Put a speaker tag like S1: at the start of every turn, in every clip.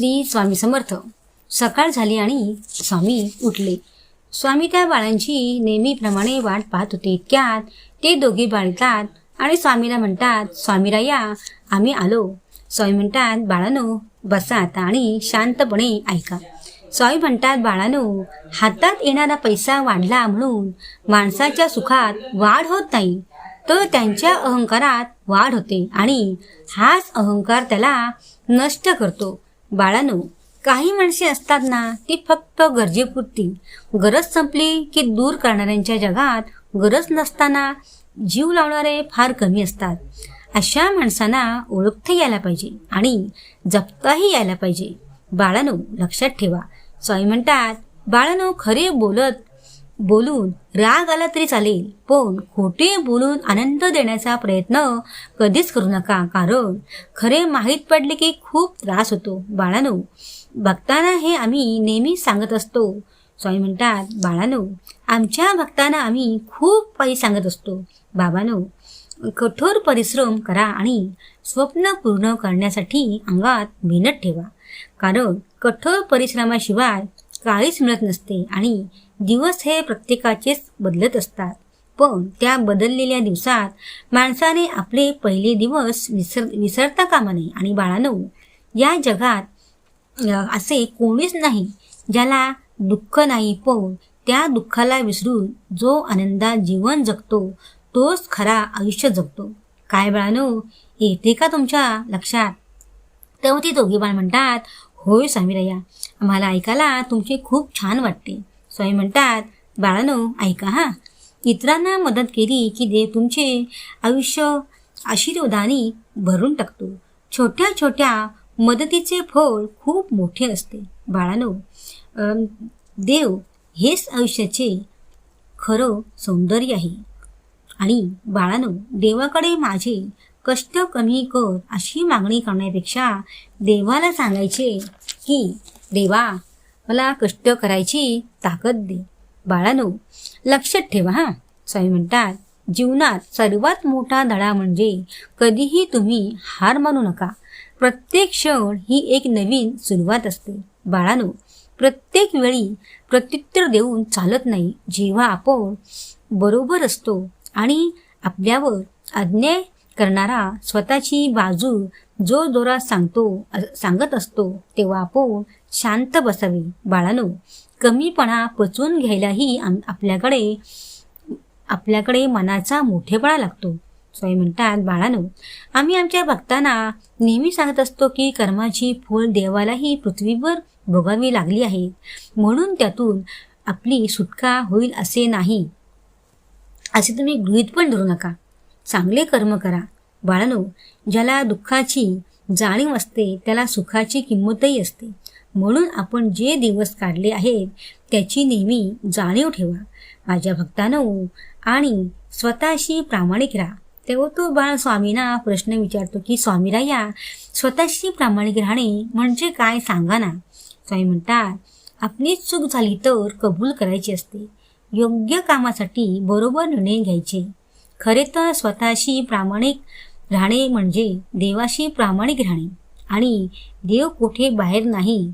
S1: श्री स्वामी समर्थ. सकाळ झाली आणि स्वामी उठले. स्वामी त्या बाळांची नेहमीप्रमाणे वाट पाहत होते. इतक्यात ते दोघे बाळतात आणि स्वामीला म्हणतात स्वामीरा या आम्ही आलो. स्वामी म्हणतात बाळानो बसा आता आणि शांतपणे ऐका. स्वामी म्हणतात बाळानो हातात येणारा पैसा वाढला म्हणून माणसाच्या सुखात वाढ होत नाही तर त्यांच्या अहंकारात वाढ होते आणि हाच अहंकार त्याला नष्ट करतो. बाळानो काही माणसे असतात ना ती फक्त गरजेपुरती. गरज संपली की दूर करणाऱ्यांच्या जगात गरज नसताना जीव लावणारे फार कमी असतात. अशा माणसांना ओळखता यायला पाहिजे आणि जपताही यायला पाहिजे. बाळानो लक्षात ठेवा. स्वामी म्हणतात बाळानो खरे बोलत बोलून राग आला तरी चालेल पण खोटे बोलून आनंद देण्याचा प्रयत्न कधीच करू नका कारण खरे माहीत पडले की खूप त्रास होतो. बाळानो भक्तांना हे आम्ही नेहमी सांगत असतो. स्वामी म्हणतात बाळानो आमच्या भक्तांना आम्ही खूप काही सांगत असतो. बाबानो कठोर परिश्रम करा आणि स्वप्न पूर्ण करण्यासाठी अंगात मेहनत ठेवा. कारण कठोर परिश्रमाशिवाय काहीच मिळत नसते आणि दिवस हे प्रत्येकाचेच बदलत असतात. पण त्या बदललेल्या दिवसात माणसाने आपले पहिले दिवस विसर विसरता कामा नये आणि बाळानो या जगात असे कोणीच नाही ज्याला दुःख नाही पण त्या दुःखाला विसरून जो आनंदात जीवन जगतो तोच खरा आयुष्य जगतो. काय बाळानो येते का तुमच्या लक्षात? तेव्हा ती दोघी बाळ म्हणतात होय स्वामीराया आम्हाला ऐकायला तुमचे खूप छान वाटते. स्वामी म्हणतात बाळानो ऐका हा. इतरांना मदत केली की देव तुमचे आयुष्य आशीर्वादाने भरून टाकतो. छोट्या छोट्या मदतीचे फळ खूप मोठे असते. बाळानो देव हेच आयुष्याचे खरं सौंदर्य आहे. आणि बाळानो देवाकडे माझे कष्ट कमी कर अशी मागणी करण्यापेक्षा देवाला सांगायचे की देवा मला कष्ट करायची ताकद दे. बाळानो लक्षात ठेवा हा. स्वामी म्हणतात जीवनात सर्वात मोठा धडा म्हणजे कधीही तुम्ही हार मानू नका. प्रत्येक क्षण ही एक नवीन सुरुवात असते. बाळानो प्रत्येक वेळी प्रत्युत्तर देऊन चालत नाही. जेव्हा आपण बरोबर असतो आणि आपल्यावर अन्याय करणारा स्वतःची बाजू जो जोरात सांगतो सांगत असतो तेव्हा आपण शांत बसावे. बाळानो कमीपणा पचवून घ्यायलाही आम- आपल्याकडे आपल्याकडे मनाचा मोठेपणा लागतो. स्वामी म्हणतात बाळानो आम्ही आमच्या भक्तांना नेहमी सांगत असतो की कर्माची फूल देवालाही पृथ्वीवर भोगावी लागली आहे. म्हणून त्यातून आपली सुटका होईल असे नाही. असे तुम्ही गृहित पण धरू नका. चांगले कर्म करा. बाळानो ज्याला दुःखाची जाणीव असते त्याला सुखाची किंमतही असते. म्हणून आपण जे दिवस काढले आहेत त्याची नेहमी जाणीव ठेवा. माझ्या भक्तांनो आणि स्वतःशी प्रामाणिक राहा. तेव्हा तो बाळ स्वामींना प्रश्न विचारतो की स्वामीराया स्वतःशी प्रामाणिक राहणे म्हणजे काय? सांगा ना. स्वामी म्हणतात आपलीच चूक झाली तर कबूल करायची असते. योग्य कामासाठी बरोबर निर्णय घ्यायचे. खरे तर स्वतःशी प्रामाणिक राहणे म्हणजे देवाशी प्रामाणिक राहणे. आणि देव कुठे बाहेर नाही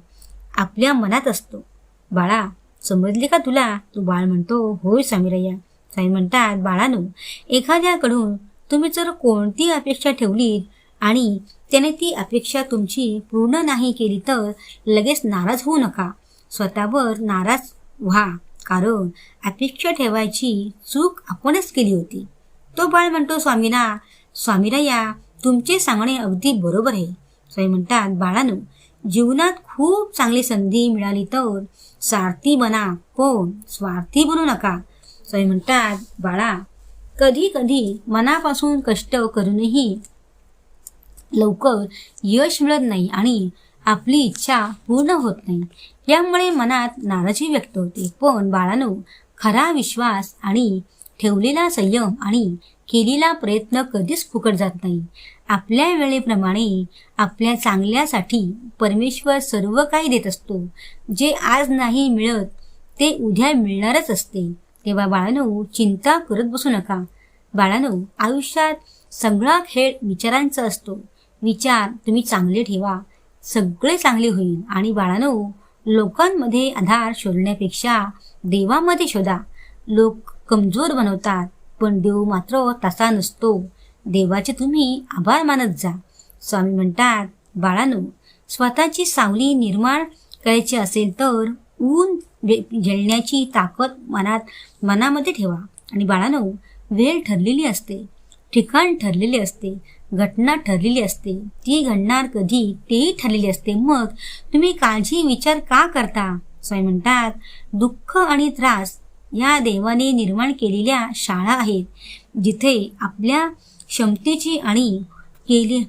S1: आपल्या मनात असतो. बाळा समजले का तुला? तू बाळ म्हणतो होय स्वामीरయ్या स्वामी म्हणतात बाळानो एखाद्याकडून तुम्ही जर कोणती अपेक्षा ठेवली आणि त्याने ती अपेक्षा तुमची पूर्ण नाही केली तर लगेच नाराज होऊ नका. स्वतःवर नाराज व्हा. कारण अपेक्षा ठेवायची चूक आपणच केली होती. तो बाळ म्हणतो स्वामीना या तुमचे सांगणे अगदी बरोबर आहे. स्वामी म्हणतात बाळानं जीवनात खूप चांगली संधी मिळाली तर सारथी बना कोण स्वार्थी बनू नका. स्वामी म्हणतात बाळा कधी कधी मनापासून कष्ट करूनही लवकर यश मिळत नाही आणि आपली इच्छा पूर्ण होत नाही. यामुळे मनात नाराजी व्यक्त होते. पण बाळानो खरा विश्वास आणि ठेवलेला संयम आणि केलेला प्रयत्न कधीच फुकट जात नाही. आपल्या वेळेप्रमाणे आपल्या चांगल्यासाठी परमेश्वर सर्व काही देत असतो. जे आज नाही मिळत ते उद्या मिळणारच असते. तेव्हा बाळानो चिंता करत बसू नका. बाळानो आयुष्यात सगळा खेळ विचारांचा असतो. विचार तुम्ही चांगले ठेवा. सगळे चांगले होईल. आणि बाळानो लोकांमध्ये आधार शोधण्यापेक्षा देवामध्ये शोधा. लोक कमजोर बनवतात पण देव मात्र तसा नसतो. देवाचे तुम्ही आभार मानत जा. स्वामी म्हणतात बाळानो स्वतःची सावली निर्माण करायची असेल तर ऊन वे- झेलण्याची ताकद मनात मनामध्ये ठेवा. आणि बाळानो वेळ ठरलेली असते. ठिकाण ठरलेले असते. घटना ठरलेली असते. ती घडणार कधी तेही ठरलेली असते. मग तुम्ही काळजी विचार का करता? स्वामी म्हणतात दुःख आणि त्रास या देवाने निर्माण केलेल्या शाळा आहेत जिथे आपल्या क्षमतेची आणि केली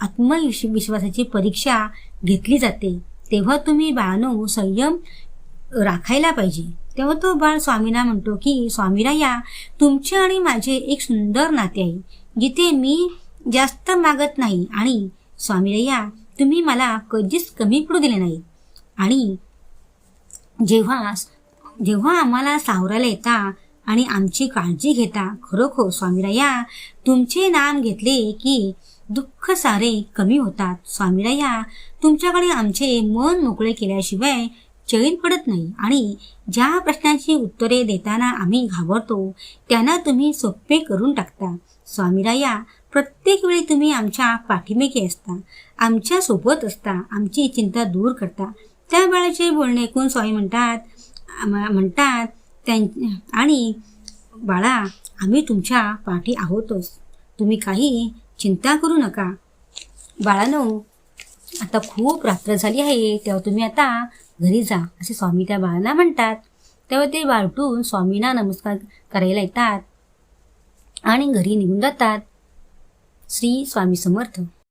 S1: आत्मविश्वासाची परीक्षा घेतली जाते. तेव्हा तुम्ही बाळानो संयम राखायला पाहिजे. तेव्हा तो बाळ स्वामींना म्हणतो की स्वामीराया तुमचे आणि माझे एक सुंदर नाते आहे. जिथे मी जास्त मागत नाही. आणि स्वामीरय्या तुम्ही मला कधीच कमी पडू दिले नाही. आणि जेव्हा जेव्हा आम्हाला सावरायला येता आणि आमची काळजी घेता खरोखर स्वामीराया तुमचे नाम घेतले की दुःख सारे कमी होतात. स्वामीराया तुमच्याकडे आमचे मन मोकळे केल्याशिवाय चैन पडत नाही. आणि ज्या प्रश्नांची उत्तरे देताना आम्ही घाबरतो त्यांना तुम्ही सोपे करून टाकता. स्वामीराया प्रत्येक वेळी तुम्ही आमच्या पाठीमेकी असता आमच्यासोबत असता आमची चिंता दूर करता. त्या बाळाचे बोलणे ऐकून स्वामी म्हणतात म्हणतात त्यां आणि बाळा आम्ही तुमच्या पाठी आहोतच. तुम्ही काही चिंता करू नका. बाळानो आता खूप रात्र झाली आहे तेव्हा तुम्ही आता घरी जा असे स्वामी त्या बाळाला म्हणतात. तेव्हा ते बाळटून स्वामींना नमस्कार करायला येतात आणि घरी निघून जातात. श्री स्वामी समर्थ.